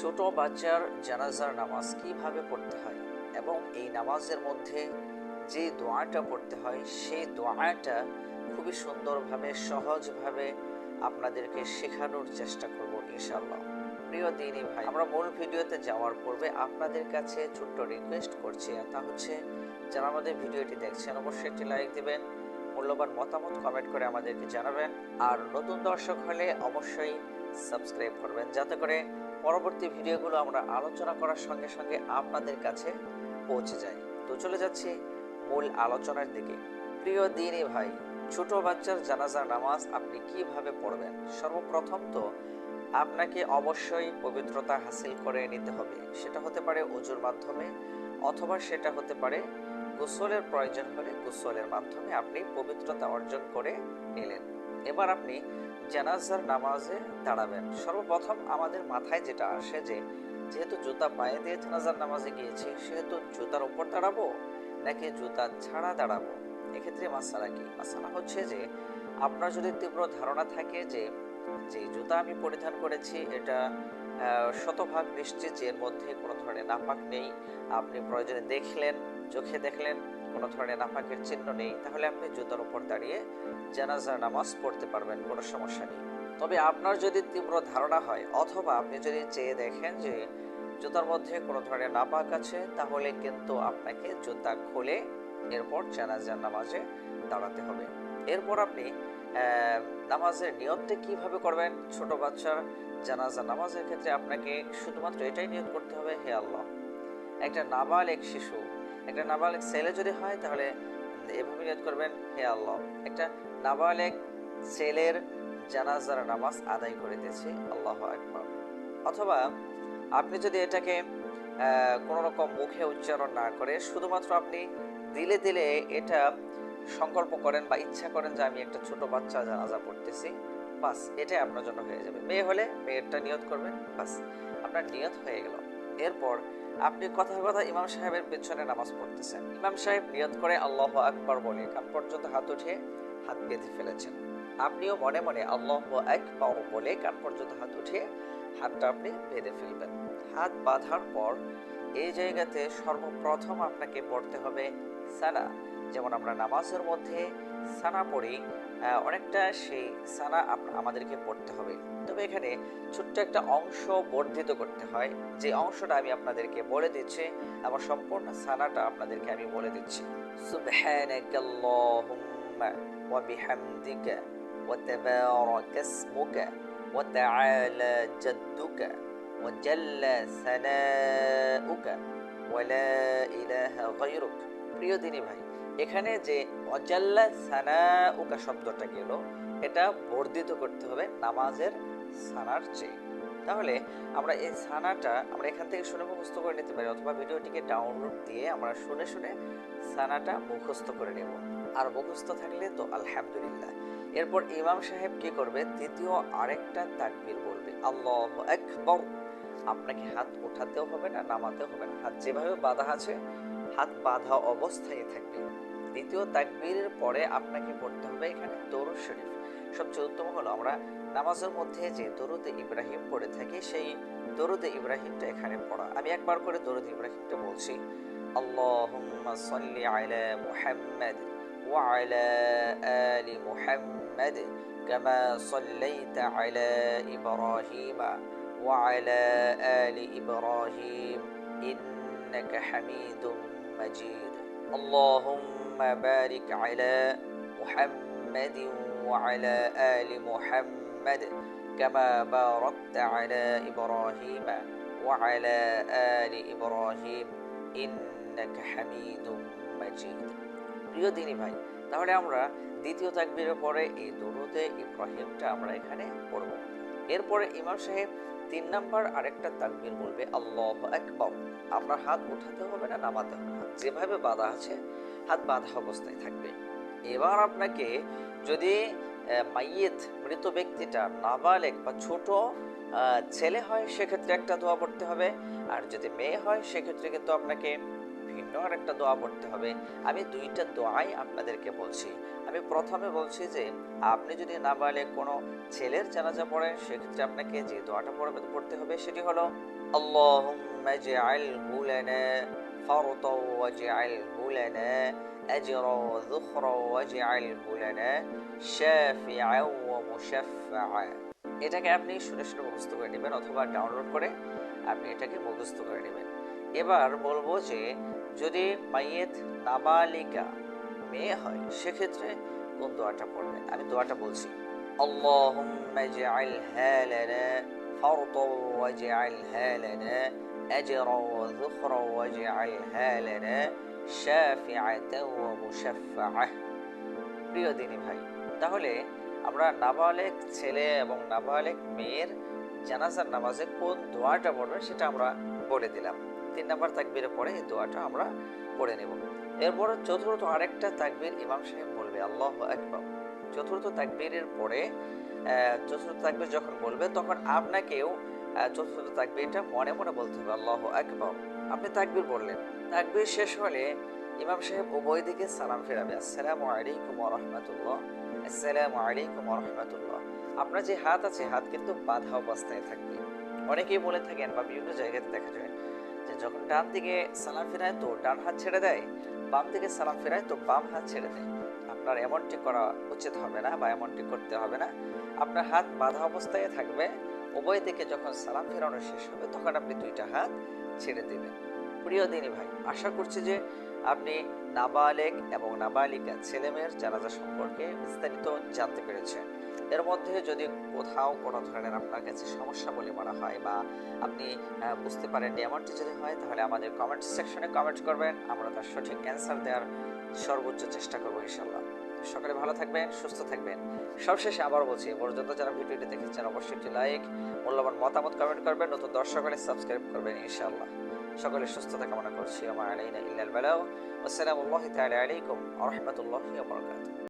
ছোট বাচ্চার জানাজার নামাজ কীভাবে পড়তে হয় এবং এই নামাজের মধ্যে যে দোয়াটা পড়তে হয়, সেই দোয়াটা খুবই সুন্দরভাবে, সহজভাবে আপনাদেরকে শেখানোর চেষ্টা করব ইনশাল্লাহ প্রিয় দিনী ভাই, আমরা মূল ভিডিওতে যাওয়ার পূর্বে আপনাদের কাছে ছোট্ট রিকোয়েস্ট করছি। তা হচ্ছে, যারা আমাদের ভিডিওটি দেখছেন, অবশ্যই একটি লাইক দিবেন, মূল্যবান মতামত কমেন্ট করে আমাদেরকে জানাবেন। আর নতুন দর্শক হলে অবশ্যই সাবস্ক্রাইব করবেন, যাতে করে পরবর্তী ভিডিওগুলো আমরা আলোচনা করার সঙ্গে সঙ্গে আপনাদের কাছে পৌঁছে যায় তো চলে যাচ্ছি মূল আলোচনার দিকে। প্রিয় দিনী ভাই, ছোট বাচ্চার জানাজার নামাজ আপনি কীভাবে পড়বেন? সর্বপ্রথম তো আপনাকে অবশ্যই পবিত্রতা হাসিল করে নিতে হবে। সেটা হতে পারে অজুর মাধ্যমে অথবা সেটা হতে পারে গোসলের প্রয়োজন হলে গোসলের মাধ্যমে আপনি পবিত্রতা অর্জন করে নিলেন। এবার আপনি জানাজার নামাজে দাঁড়াবেন। সর্বপ্রথম আমাদের মাথায় যেটা আসে যে, যেহেতু জুতা পায়ে দিয়ে জানাজার নামাজে গিয়েছি, সেহেতু জুতার উপর দাঁড়াবো নাকি জুতা ছাড়া দাঁড়াবো? এক্ষেত্রে মাসালা কি? মাসালা হচ্ছে যে, আপনার যদি তীব্র ধারণা থাকে যে যে জুতা আমি পরিধান করেছি, এটা শতভাগ নিশ্চিত যে এর মধ্যে কোনো ধরনের নাপাক নেই। আপনি প্রয়োজনে দেখলেন, চোখে দেখলেন কোনো ধরনের নাফাকের চিহ্ন নেই, তাহলে আপনি জুতার উপর দাঁড়িয়ে জানাজার নামাজ পড়তে পারবেন, কোনো সমস্যা নেই। তবে আপনার যদি তীব্র ধারণা হয়, অথবা আপনি যদি চেয়ে দেখেন যে জুতার মধ্যে কোনো ধরনের নাপাক আছে, তাহলে কিন্তু আপনাকে জুতা খুলে এরপর জানাজার নামাজে দাঁড়াতে হবে। এরপর আপনি নামাজের নিয়তটা কীভাবে করবেন? ছোট বাচ্চার জানাজা নামাজের ক্ষেত্রে আপনাকে শুধুমাত্র এটাই নিয়ত করতে হবে, হে আল্লাহ। একটা নাবালেক শিশু একটা নাবালেক ছেলে যদি হয়, তাহলে এভাবে নিয়ত করবেন, হে আল্লাহ। একটা নাবালেক ছেলের জানাজার নামাজ আদায় করিতেছি আল্লাহ একবার অথবা আপনি যদি এটাকে কোনো রকম মুখে উচ্চারণ না করে, শুধুমাত্র আপনি দিলে দিলে এটা সংকল্প করেন বা ইচ্ছা করেন যে আমি একটা ছোট বাচ্চা জানাজা পড়তেছি, বাস, এটাই আপনার জন্য হয়ে যাবে। মেয়ে হলে মেয়েরটা নিয়ত করবেন, বাস, আপনার নিয়ত হয়ে গেল। এরপর আপনি কথা কথা ইমাম সাহেবের পেছনে নামাজ পড়তেছেন। ইমাম সাহেব নিয়ত করে আল্লাহ আকবার বলে কান পর্যন্ত হাত উঠে হাত বেঁধে ফেলেছেন। আপনিও মনে মনে আল্লাহ আকবার বলে কান পর্যন্ত হাত উঠিয়ে হাতটা আপনি বেঁধে ফেলবেন। হাত বাঁধার পর এই জায়গাতে সর্বপ্রথম আপনাকে পড়তে হবে সানা। যেমন আমরা নামাজের মধ্যে সানা পড়ি অনেকটা সেই সানা আমাদেরকে পড়তে হবে। তবে এখানে ছোট্ট একটা অংশ বর্ধিত করতে হয়। যে অংশটা আমি আপনাদেরকে বলে দিচ্ছি, আমার সম্পূর্ণ সানাটা আপনাদেরকে আমি বলে দিচ্ছি। প্রিয় দিনী ভাই এখানে যে অজাল্লা সানাউকা শব্দটা গেল, এটা বর্ধিত করতে হবে নামাজের সানার চেয়ে। তাহলে আমরা এই সানাটা আমরা এখান থেকে শুনে মুখস্থ করে নিতে পারি, অথবা ভিডিওটিকে ডাউনলোড দিয়ে আমরা শুনে শুনে সানাটা মুখস্থ করে নেব। আর মুখস্থ থাকলে তো আলহামদুলিল্লাহ। এরপর ইমাম সাহেব কি করবে? তৃতীয় আরেকটা তাকবীর বলবে, আল্লাহ আকবর। আপনাকে হাত ওঠাতেও হবে না, নামাতেও হবে না। হাত যেভাবে বাঁধা আছে হাত বাঁধা অবস্থায় থাকবে। দ্বিতীয় তাকবীরের পরে আপনাকে পড়তে হবে এখানে দরুদ শরীফ। সবচেয়ে উত্তম হলো আমরা নামাজের মধ্যে যে দরুদে ইব্রাহিম পড়ে থাকি, সেই দরুদে ইব্রাহিমটা এখানে পড়া। আমি একবার করে দরুদ ইব্রাহিমটা বলছি। আল্লাহুম্মা সাল্লি আলা মুহাম্মাদ ওয়া আলা আলি মুহাম্মাদ কামা সাল্লাইতা আলা ইব্রাহিম ওয়া আলা আলি ইব্রাহিম ইন্নাকা হামিদুম মাজিদ اللهم بارك على محمد وعلى آل محمد كما باركت على إبراهيم وعلى آل إبراهيم إنك حميد مجيد প্রিয় দিনী ভাই তাহলে আমরা দ্বিতীয় তাকবীরের পরে এই দরুদে ইব্রাহিমটা আমরা এখানে পড়ব এরপরে ইমাম সাহেব তিন নাম্বার আরেকটা তাকবির বলবে, আল্লাহ একবার আপনার হাত উঠাতে হবে না, নামাতে হবে না। যেভাবে বাধা আছে, হাত বাধা অবস্থায় থাকবে। এবার আপনাকে যদি মাইয়েত, মৃত ব্যক্তিটা নাবালেক বা ছোট ছেলে হয়, সেক্ষেত্রে একটা দোয়া পড়তে হবে। আর যদি মেয়ে হয়, সেক্ষেত্রে কিন্তু আপনাকে ভিন্ন আর একটা দোয়া পড়তে হবে আমি দুইটা দোয়াই আপনাদেরকে বলছি আমি প্রথমে বলছি যে আপনি যদি নাবালেক কোনো ছেলের জানাজা পড়েন সেক্ষেত্রে আপনাকে যে দোয়াটা পড়বে পড়তে হবে সেটি হলো اللهم اجعله لنا فرطا واجعله لنا أجرا وذخرا واجعله لنا شافعا ومشفعا এটাকে আপনি শুনে শুনে মুখস্থ করে নেবেন অথবা ডাউনলোড করে আপনি এটাকে মুখস্থ করে নেবেন এবার বলবো যে যদি মাইয়েত নাবালিকা মেয়ে হয় সেক্ষেত্রে কোন দোয়াটা পড়বেন আমি দোয়াটা বলছি اللهم اجعلها لنا فرطا واجعلها لنا أجرا وذخرا واجعلها لنا شافعة ومشفعة প্রিয় দিনী ভাই তাহলে আমরা নাবালেক ছেলে এবং নাবালেক মেয়ের জানাজার নামাজে কোন দোয়াটা পড়বেন সেটা আমরা বলে দিলাম তিন নম্বর তাকবীরের পরে এই দোয়াটা আমরা পড়ে নেব। এরপর চতুর্থ আরেকটা তাকবীর ইমাম সাহেব বলবে, আল্লাহ আকবার। চতুর্থ তাকবীরের পরে চতুর্থ তাকবীর যখন বলবে, তখন আপনাকেও চতুর্থ তাকবীরটা মনে মনে বলতে হবে, আল্লাহ আকবার। আপনি তাকবীর বললেন তাকবীর শেষ হলে ইমাম সাহেব উভয় দিকে সালাম ফেরাবে, আসসালামু আলাইকুম রাহমাতুল্লাহ। আসসালামু আলাইকুম রাহমাতুল্লাহ। আপনার যে হাত আছে, হাত কিন্তু বাঁধা অবস্থায় থাকবে। অনেকেই বলে থাকেন বা বিভিন্ন জায়গাতে দেখা যায় যে যখন ডান দিকে সালাম ফেরায়, তো ডান হাত ছেড়ে দেয়, বাম দিকে সালাম ফেরায়, তো বাম হাত ছেড়ে দেয়। আপনার এমনটি করা উচিত হবে না বা এমনটি করতে হবে না। আপনার হাত বাঁধা অবস্থায় থাকবে। উভয় দিকে যখন সালাম ফেরানো শেষ হবে, তখন আপনি দুইটা হাত ছেড়ে দেবেন। প্রিয় দিনী ভাই, আশা করছি যে আপনি নাবালেক এবং নাবালিকা ছেলেমেয়ের জানাজা সম্পর্কে বিস্তারিত জানতে পেরেছেন। এর মধ্যে যদি কোথাও কোনো ধরনের আপনার কাছে সমস্যা বলে মনে হয় বা আপনি বুঝতে পারেন এমনটি যদি হয়, তাহলে আমাদের কমেন্ট সেকশনে কমেন্ট করবেন। আমরা তার সঠিক অ্যান্সার দেওয়ার সর্বোচ্চ চেষ্টা করব ইনশাল্লাহ সকালে ভালো থাকবেন, সুস্থ থাকবেন। সবশেষে আবার বলছি পর্যন্ত যারা ভিডিওটি দেখেছেন, অবশ্যই একটি লাইক মূল্যবান মতামত কমেন্ট করবেন। নতুন দর্শক হলে সাবস্ক্রাইব করবেন ইনশাআল্লাহ। সকলে সুস্থতা কামনা করছি। আমার আলাইনা ইল্লাল বালাও আসসালামু আলাইকুম ওয়া রাহমাতুল্লাহি ওয়া বারাকাতুহু।